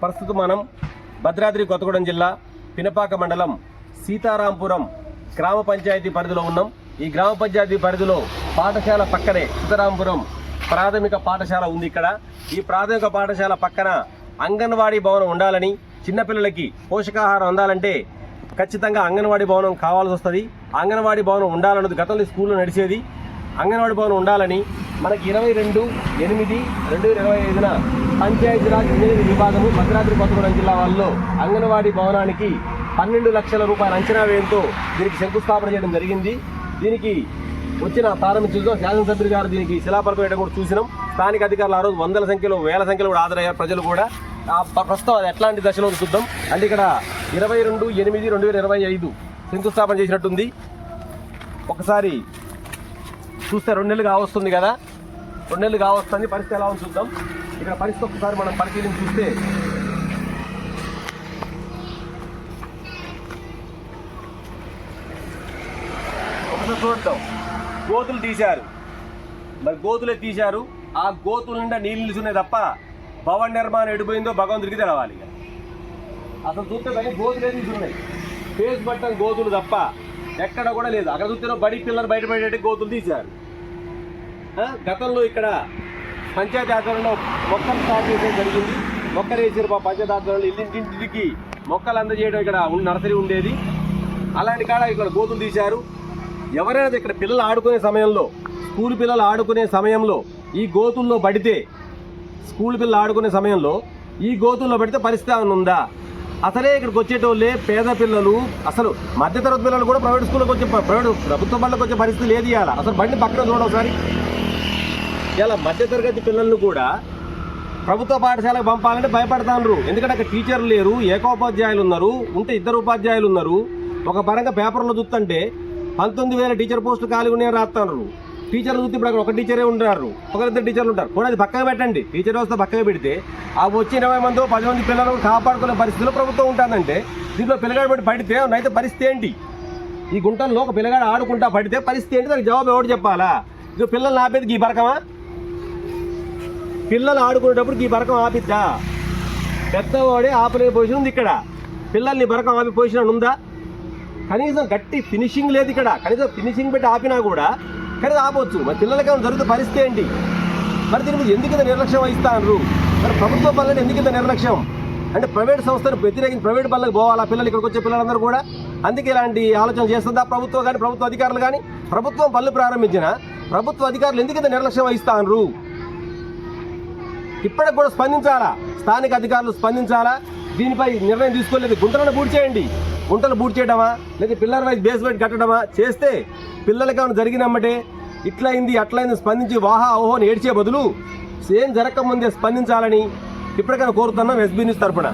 ప్రస్తుతం మనం భద్రాద్రి కొత్తగూడెం జిల్లా పినపాక మండలం సీతారాంపురం గ్రామ పంచాయతీ పరిధిలో ఉన్నాం. ఈ గ్రామ పంచాయతీ పరిధిలో పాఠశాల పక్కనే సీతారాంపురం ప్రాథమిక పాఠశాల ఉంది ఇక్కడ. ఈ ప్రాథమిక పాఠశాల పక్కన అంగన్వాడీ భవనం ఉండాలని చిన్నపిల్లలకి పోషకాహారం అందాలంటే ఖచ్చితంగా అంగన్వాడీ భవనం కావాల్సి వస్తుంది. అంగన్వాడీ భవనం ఉండాలన్నది గతంలో స్కూల్లో నడిచేది. అంగన్వాడీ భవనం ఉండాలని మనకి ఇరవై రెండు ఎనిమిది రెండు వేల ఇరవై ఐదున పంచాయతీరాజ్ ఇంజనీరింగ్ విభాగము భద్రాద్రి కొత్తగూడెం జిల్లా వాళ్ళలో అంగన్వాడీ భవనానికి పన్నెండు లక్షల రూపాయల అంచనా వ్యయంతో దీనికి శంకుస్థాపన చేయడం జరిగింది. దీనికి వచ్చిన ప్రారంభించడంతో శాసనసభ్యులు గారు దీనికి శిలాపలకం వేయడం కూడా చూసినాం. స్థానిక అధికారులు ఆ రోజు వందల సంఖ్యలో వేల సంఖ్యలో కూడా హాజరయ్యారు ప్రజలు కూడా. ఆ ప్రస్తుతం అది ఎట్లాంటి దశలో చూద్దాం. అంటే ఇక్కడ ఇరవై రెండు ఎనిమిది రెండు వేల ఇరవై ఐదు శంకుస్థాపన చేసినట్టుంది. ఒకసారి చూస్తే రెండు నెలలు కావస్తుంది కదా? రెండు నెలలు కావస్తుంది పరిస్థితి ఎలా ఉంది చూద్దాం. ఇక్కడ పరిస్థితి ఒకసారి మనం పరిశీలించి చూస్తే. ఒకసారి చూద్దాం. గోతులు తీశారు. మరి గోతులే తీశారు. ఆ గోతుల నిండా నీళ్ళు నిలుచున్నాయి తప్ప భవన నిర్మాణం ఎడిపోయిందో భగవంతుడికి తెలవాలి అసలు చూస్తే కానీ గోతులే తీసున్నాయి ఫేస్ బట్టన్ గోతులు తప్ప ఎక్కడ కూడా లేదు. అక్కడ చూస్తే బడి పిల్లలు బయటపడేటి గోతులు తీశారు. గతంలో ఇక్కడ పంచాయతీ ఆధ్వర్యంలో మొక్కలు స్టార్ట్ చేయడం జరిగింది. మొక్కలు వేసారు మా పంచాయతీ ఆధ్వర్యంలో. ఇల్లింటింటికి మొక్కలు అందజేయడం ఇక్కడ నర్సరీ ఉండేది. అలాంటి కాడ ఇక్కడ గోతులు తీశారు. ఎవరైనా ఇక్కడ పిల్లలు ఆడుకునే సమయంలో స్కూల్ పిల్లలు ఆడుకునే సమయంలో ఈ గోతుల్లో పడితే స్కూల్ పిల్లలు ఆడుకునే సమయంలో ఈ గోతుల్లో పడితే పరిస్థితి ఉందా? అసలే ఇక్కడికి వచ్చేటోళ్ళే పేద పిల్లలు. అసలు మధ్యతరగతి పిల్లలు కూడా ప్రైవేట్ స్కూల్కి వచ్చే ప్రైవేట్ ప్రభుత్వ బళ్ళకి వచ్చే పరిస్థితి లేదు ఇవాళ. అసలు బండి పక్కన చూడండి ఒకసారి. ఇలా మధ్యతరగతి పిల్లలను కూడా ప్రభుత్వ పాఠశాలకు పంపాలంటే భయపడతాండ్రు. ఎందుకంటే అక్కడ టీచర్లు లేరు ఏకోపాధ్యాయులు ఉన్నారు ఉంటే ఇద్దరు ఉపాధ్యాయులు ఉన్నారు. ఒక పరంగా పేపర్లో చూస్తుంటే పంతొమ్మిది వేల టీచర్ పోస్టులు ఖాళీ ఉన్నాయని రాస్తున్నారు టీచర్లు చూస్తే ఇప్పుడు అక్కడ ఒక టీచరే ఉంటారు ఒకరిద్దరు టీచర్లు ఉంటారు. కూడా అది పక్కన పెట్టండి. టీచర్ వ్యవస్థ పక్కన పెడితే ఆ వచ్చి ఇరవై మంది పది మంది పిల్లలు కాపాడుకునే పరిస్థితిలో ప్రభుత్వం ఉంటుందంటే దీంట్లో పిల్లగాడు పెట్టి పడితే అయితే పరిస్థితి ఏంటి? ఈ గుంటల్లో ఒక పిల్లగాడు ఆడుకుంటా పడితే పరిస్థితి ఏంటి? దానికి జవాబు ఎవరు చెప్పాలా? ఇక పిల్లల్ని ఆపేది ఈ బరకమా పిల్లలు ఆడుకునేటప్పుడు ఈ బరకం ఆపిద్దా? పెద్దవాడే ఆపలే పొజిషన్ ఉంది ఇక్కడ. పిల్లల్ని బరకం ఆపి పొజిషన్ ఉందా? కనీసం గట్టి ఫినిషింగ్ లేదు ఇక్కడ. కనీసం ఫినిషింగ్ పెట్టి ఆపినా కూడా కనీసం ఆపొచ్చు మరి పిల్లలకి ఏమైనా జరుగుతున్న పరిస్థితి ఏంటి? మరి దీని మీద ఎందుకు ఇంత నిర్లక్ష్యం వహిస్తాను మరి ప్రభుత్వ పనులను ఎందుకు ఇంత నిర్లక్ష్యం? అంటే ప్రైవేట్ సంస్థను వ్యతిరేకించి ప్రైవేట్ పనులకు పోవాలా? పిల్లలు ఇక్కడికి వచ్చే పిల్లలందరూ కూడా? అందుకే ఇలాంటి ఆలోచన చేస్తుందా ప్రభుత్వం కానీ ప్రభుత్వ అధికారులు కానీ? ప్రభుత్వం పనులు ప్రారంభించిన ప్రభుత్వ అధికారులు ఎందుకు ఇంత నిర్లక్ష్యం వహిస్తాను ఇప్పటికి కూడా స్పందించాలా? స్థానిక అధికారులు స్పందించాలా? దీనిపై నిర్ణయం తీసుకోలేదు గుంటలను పూర్తి చేయండి గుంటలు పూర్తి చేయడమా లేదా పిల్లల వైజ్ బేస్మెంట్ కట్టడమా? చేస్తే పిల్లలకి ఏమైనా జరిగినమ్మటే. ఇట్లయింది అట్లయింది స్పందించి వాహా ఓహో ఏడ్చే బదులు సేమ్ జరగకముందే స్పందించాలని ఇప్పటికైనా కోరుతున్నాం ఎస్బీ న్యూస్ తరఫున